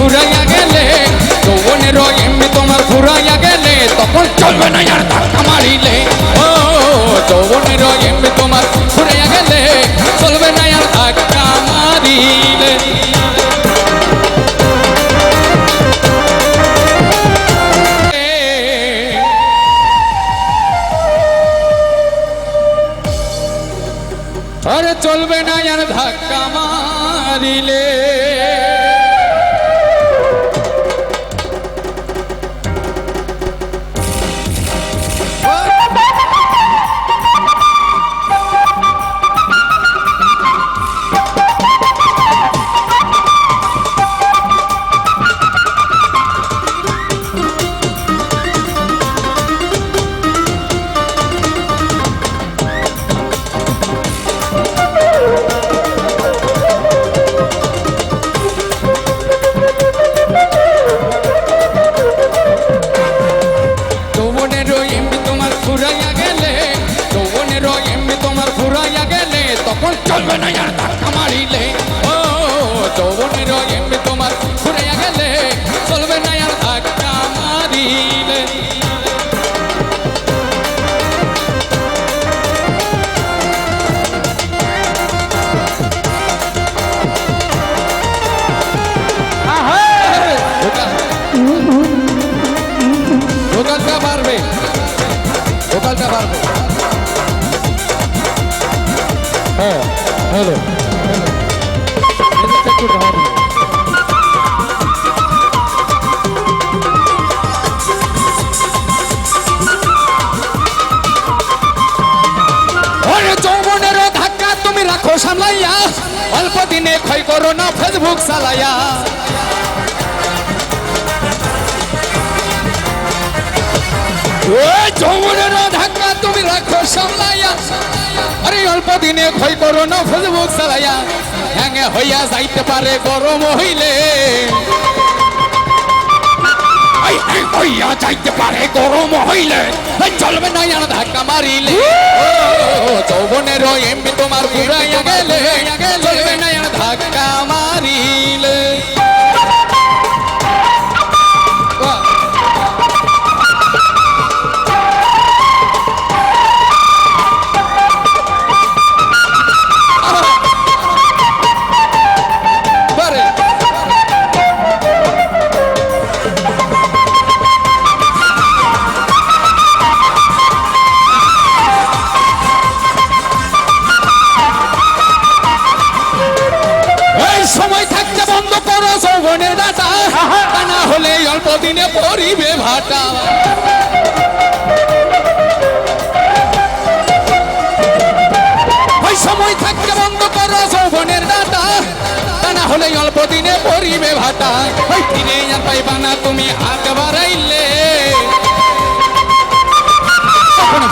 ফুরাইয়া গেলে যৌবনের এমনি তোমার ফুরাইয়া গেলে, তখন চলবে না আর ধাক্কা মারিলে। ও যৌবনের এমনি তোমার ফুরাইয়া গেলে, চলবে না আর ধাক্কা মারিলে। আরে চলবে না আর ধাক্কা মারিলে। চলবে না আর ধাক্কা মারিলে ও যৌবনের এমনি তোমার ফুরাইয়া গেলে চলবে না আর ধাক্কা মারিলে দোকানটা হ্যালো রাখো সামলাইয়া অল্প দিনে ক্ষয় করো না ফেসবুক চালাইয়া। ওই যৌবনের রাখো সামলাইয়া। আরে অল্প দিনে ক্ষয় করো না ফেসবুক চালাইয়া। হ্যাঙ্গে হইয়া যাইতে পারে গরম হইলে। এই হইয়া যাইতে পারে গরম হইলে। চলবে না আর ধাক্কা মারিলে। যৌবনের এমনি তোমার ঘুরাইয়া গেলে। না হলে অল্প দিনে পরিবে ভাটা। ওই সময় থাকতে বন্ধ করো যৌবনের ডাটা। তা না হলে অল্প দিনে পরিবে ভাটা। ওই দিনে পাইবা না তুমি হাত বাড়াইলে।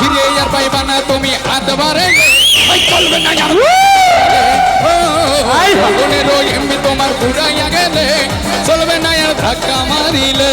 ফিরে আর পাইবা না তুমি হাত বাড়াইলে। চলবে না তোমার ঘুরাইয়া গেলে চলবে না আর ধাক্কা মারিলে।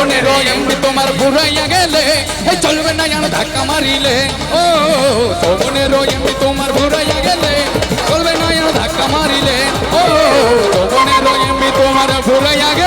ওই এমনি তোমার ঘুরাইয়া গেলে। এই চলবে না আর ধাক্কা মারিলে। ও ওই এমনি তোমার ঘুরাইয়া গেলে। চলবে না আর ধাক্কা মারিলে। ও ওই এমনি তোমার ঘুরাইয়া গেলে।